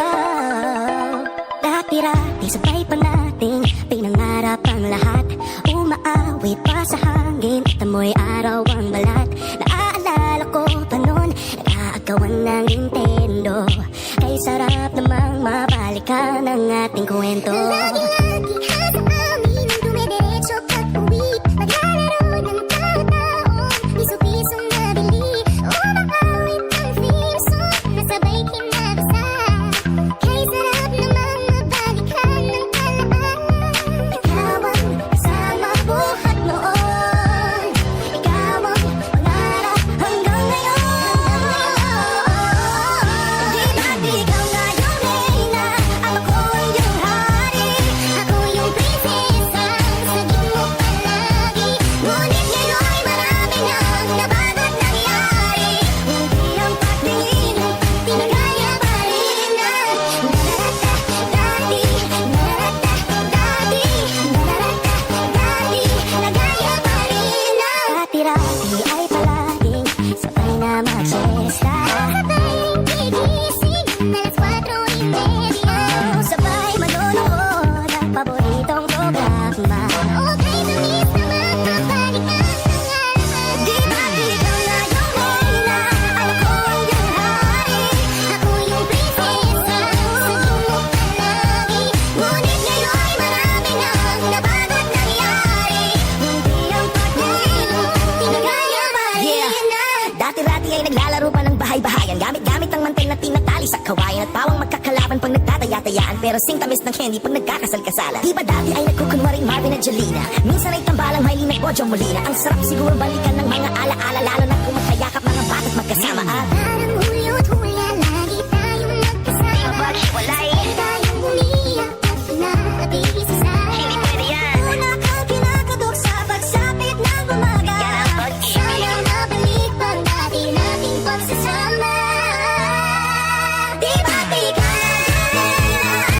ikaw Lahat-pirati sabay pa nating Pinangarap ang lahat Umaawit pa sa hangin. At amoy araw ang balat. Naaalala ko pa nun Nag-aagawan ng Nintendo. Kay sarap namang mabalikan ang ating kwento. Lagi sabay na magsesta Ay naglalaro pa ng bahay-bahayan. Gamit-gamit ang mantel na tinatali sa kawayan At pawang magkakalaban pag nagtataya-tayaan. Pero sing-tamis ng candy pag nagkakasal-kasalan. Di ba dati ay nagkukunwaring Marvin at Jelena? Minsan ay tambalang Miley at Bojo Molina. Ang sarap siguro balikan ng mga alaala